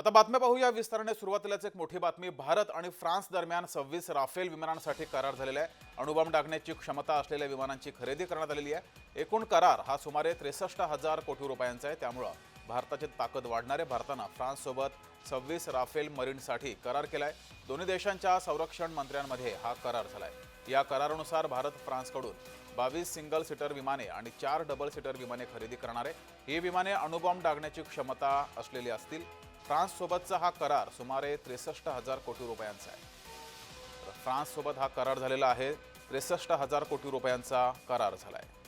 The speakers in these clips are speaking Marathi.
आता बातम्या पाहूया. विस्ताराने सुरुवातीलाच एक मोठी बातमी. भारत आणि फ्रान्स दरम्यान सव्वीस राफेल विमानांसाठी करार झालेला आहे. अणुबॉम्ब टाकण्याची क्षमता असलेल्या विमानांची खरेदी करण्यात आलेली आहे. एकूण करार हा सुमारे त्रेसष्ट हजार कोटी रुपयांचा आहे. त्यामुळं भारताची ताकद वाढणार आहे भारतानं फ्रान्ससोबत सव्वीस राफेल मरीनसाठी करार केलाय. दोन्ही देशांच्या संरक्षण मंत्र्यांमध्ये हा करार झालाय. या करारानुसार भारत फ्रान्सकडून बावीस सिंगल सीटर विमाने आणि चार डबल सीटर विमाने खरेदी करणार आहे. ही विमाने अणुबॉम्ब डागण्याची क्षमता असलेली असतील. फ्रान्ससोबतचा हा करार सुमारे त्रेसष्ट हजार कोटी रुपयांचा आहे. तर फ्रान्ससोबत हा करार झालेला आहे त्रेसष्ट हजार कोटी रुपयांचा करार झाला आहे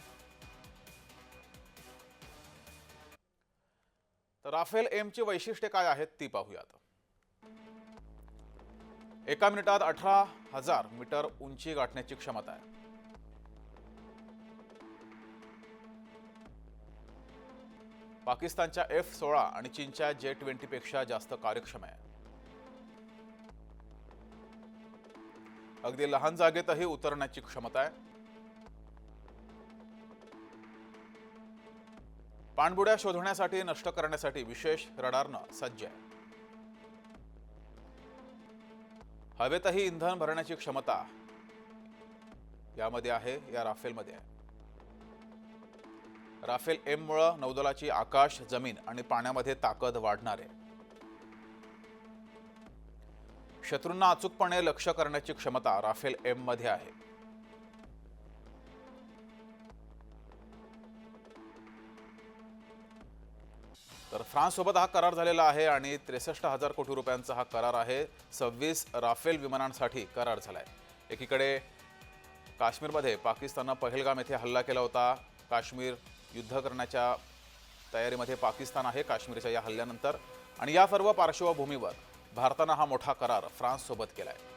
तर राफेल एमची वैशिष्ट्ये काय आहेत ती पाहूयात. एका मिनिटात अठरा हजार मीटर उंची गाठण्याची क्षमता आहे. पाकिस्तानच्या एफ सोळा आणि चीनच्या जे ट्वेंटीपेक्षा जास्त कार्यक्षम आहे. अगदी लहान जागेतही उतरण्याची क्षमता आहे. पाणबुड्या शोधण्यासाठी नष्ट करण्यासाठी विशेष रडारनं सज्ज आहे. हवेतही इंधन भरण्याची क्षमता यामध्ये आहे या राफेलमध्ये आहे. राफेल एममुळं नौदलाची आकाश जमीन आणि पाण्यामध्ये ताकद वाढणार. आहे शत्रूंना अचूकपणे लक्ष करण्याची क्षमता राफेल एममध्ये आहे. तर फ्रान्ससोबत हा करार झालेला आहे आणि त्रेसष्ट हजार कोटी रुपयांचा हा करार आहे. सव्वीस राफेल विमानांसाठी करार झालाय. एकीकडे काश्मीरमध्ये पाकिस्ताननं पहलगाम येथे हल्ला केला होता. काश्मीर युद्ध करण्याच्या तयारीमध्ये पाकिस्तान आहे काश्मीरच्या या हल्ल्यानंतर. आणि या सर्व पार्श्वभूमीवर भारतानं हा मोठा करार फ्रान्ससोबत आहे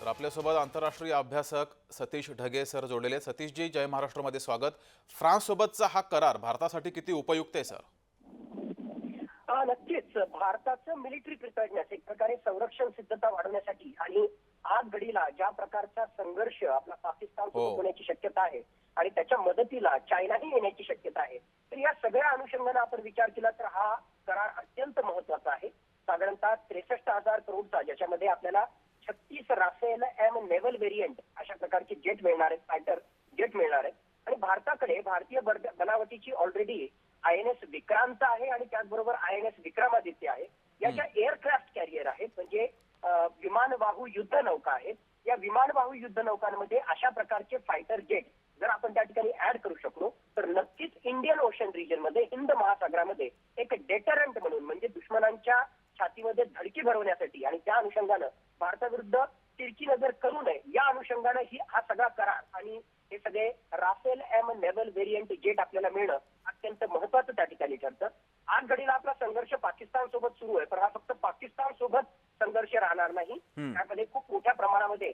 तर आपल्यासोबत आंतरराष्ट्रीय अभ्यासक सतीश ढगे सर जोडलेले सतीशजी जय महाराष्ट्रमध्ये स्वागत. फ्रान्ससोबतचा हा करार भारतासाठी किती उपयुक्त आहे सर? नक्कीच. भारताचं मिलिटरी प्रिपेअरनेस एक प्रकारे संरक्षण सिद्धता वाढवण्यासाठी आणि आज घडीला ज्या प्रकारचा संघर्ष आपला पाकिस्तान हो. होण्याची शक्यता आहे आणि त्याच्या मदतीला चायनाही येण्याची शक्यता आहे तर या सगळ्या अनुषंगाने आपण विचार केला तर हा करार अत्यंत महत्त्वाचा आहे. साधारणतः त्रेसष्ट हजार करोडचा ज्याच्यामध्ये आपल्याला छत्तीस राफेल एम नेव्हल व्हेरियंट अशा प्रकारचे जेट मिळणार आहेत फायटर जेट मिळणार आहेत. आणि भारताकडे भारतीय बनावटीची already I N S Vikrant आहे आणि त्याचबरोबर आय एन एस विक्रमादित्य आहे. या ज्या एअरक्राफ्ट कॅरियर आहेत म्हणजे विमानवाहू युद्ध नौका आहेत. या विमानवाहू युद्ध नौकांमध्ये अशा प्रकारचे फायटर जेट जर आपण त्या ठिकाणी ऍड करू शकलो तर नक्कीच इंडियन ओशन रिजनमध्ये हिंद महासागरामध्ये एक डेटरंट म्हणून म्हणजे दुश्मनांच्या छातीमध्ये धडकी भरवण्यासाठी आणि त्या अनुषंगानं भारताविरुद्ध तिरकी नजर करू नये या अनुषंगानं ही हा सगळा करार आणि हे सगळे Rafale M naval variant jet आपल्याला मिळणं अत्यंत महत्वाचं त्या ठिकाणी ठरतं आज घडीला आपला संघर्ष पाकिस्तान सोबत सुरू आहे पण हा फक्त पाकिस्तान सोबत संघर्ष राहणार नाही हम्म. त्यामध्ये खूप मोठ्या प्रमाणामध्ये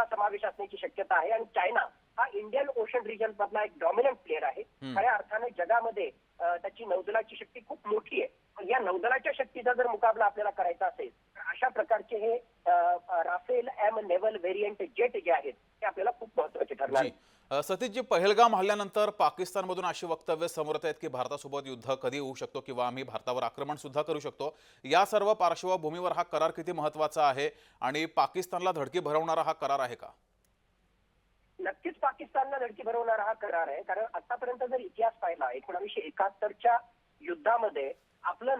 सुद्धा समावेश असण्याची शक्यता आहे. आणि चायना हा इंडियन ओशन रिजन मधला एक डॉमिनंट प्लेअर आहे. खऱ्या अर्थानं जगामध्ये त्याची नौदलाची शक्ती खूप मोठी आहे. पण या नौदलाच्या शक्तीचा जर मुकाबला आपल्याला करायचा असेल अशा प्रकारचे हे Rafale M naval variant jet जे आहेत ते आपल्याला खूप महत्त्वाचे ठरणार जी. अ, सतीशजी पहलगाम हल्ल्यानंतर पाकिस्तानमधून अशी वक्तव्य समोर येत आहेत की भारतासोबत युद्ध कधी होऊ शकतो किंवा आम्ही भारतावर आक्रमण सुद्धा करू शकतो. या सर्व पार्श्वभूमीवर हा करार किती महत्त्वाचा आहे आणि पाकिस्तानला धडकी भरवणारा हा करार आहे का? नक्कीच पाकिस्तानला धडकी भरवणारा हा करार आहे. कारण आतापर्यंत जर इतिहास पाहिला एकोणीसशे एकाहत्तरच्या युद्धामध्ये आपलं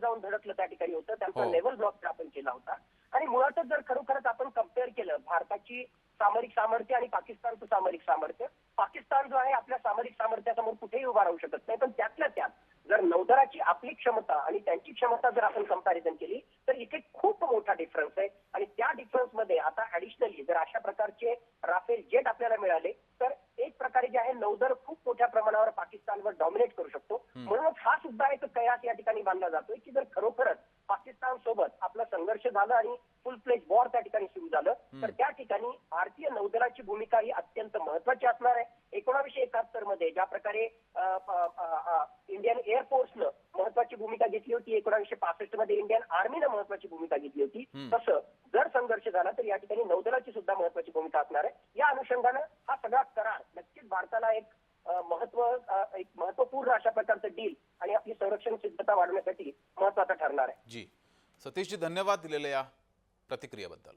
जाऊन धडकलं त्या ठिकाणी होतं. त्यांचा हो. नेव्हल ब्लॉक आपण केला होता. आणि मुळातच जर खरोखरच आपण कंपेअर केलं भारताची सामरिक सामर्थ्य आणि पाकिस्तानचं सामरिक सामर्थ्य. पाकिस्तान जो आहे आपल्या सामरिक सामर्थ्यासमोर कुठेही उभा राहू शकत नाही. पण त्यातल्या त्यात जर नौदलाची आपली क्षमता आणि त्यांची क्षमता जर आपण कंपॅरिझन केली तर इथे खूप मोठा डिफरन्स आहे. आणि त्या डिफरन्समध्ये आता ऍडिशनली जर अशा प्रकारचे राफेल जेट आपल्याला मिळाले तर एक प्रकारे जे आहे नौदल खूप मोठ्या प्रमाणावर पाकिस्तानवर डॉमिनेट करू शकतो म्हणूनच हा सुद्धा एक कयास या ठिकाणी बांधला जातोय की जर खरोखरच पाकिस्तान सोबत आपला संघर्ष झाला आणि फुल प्लेज वॉर त्या ठिकाणी सुरू झालं तर त्या ठिकाणी भारतीय नौदलाची भूमिका ही अत्यंत महत्वाची असणार आहे. एकोणावीसशे एकाहत्तरमध्ये ज्या प्रकारे इंडियन एअरफोर्सनं महत्वाची भूमिका घेतली होती एकोणावीसशे पासष्टमध्ये इंडियन आर्मीनं महत्वाची भूमिका घेतली होती. तसं जर संघर्ष झाला तर या ठिकाणी नौदलाची सुद्धा महत्वाची भूमिका असणार आहे. या अनुषंगानं हा सगळा करार नक्कीच भारताला एक महत्त्व एक महत्त्व महत्त्वपूर्ण अशा प्रकारचं डील क्षमता वाढवण्यासाठी महत्त्वाचा ठरणार आहे. जी. सतीशजी धन्यवाद दिलेल्या या प्रतिक्रियेबद्दल.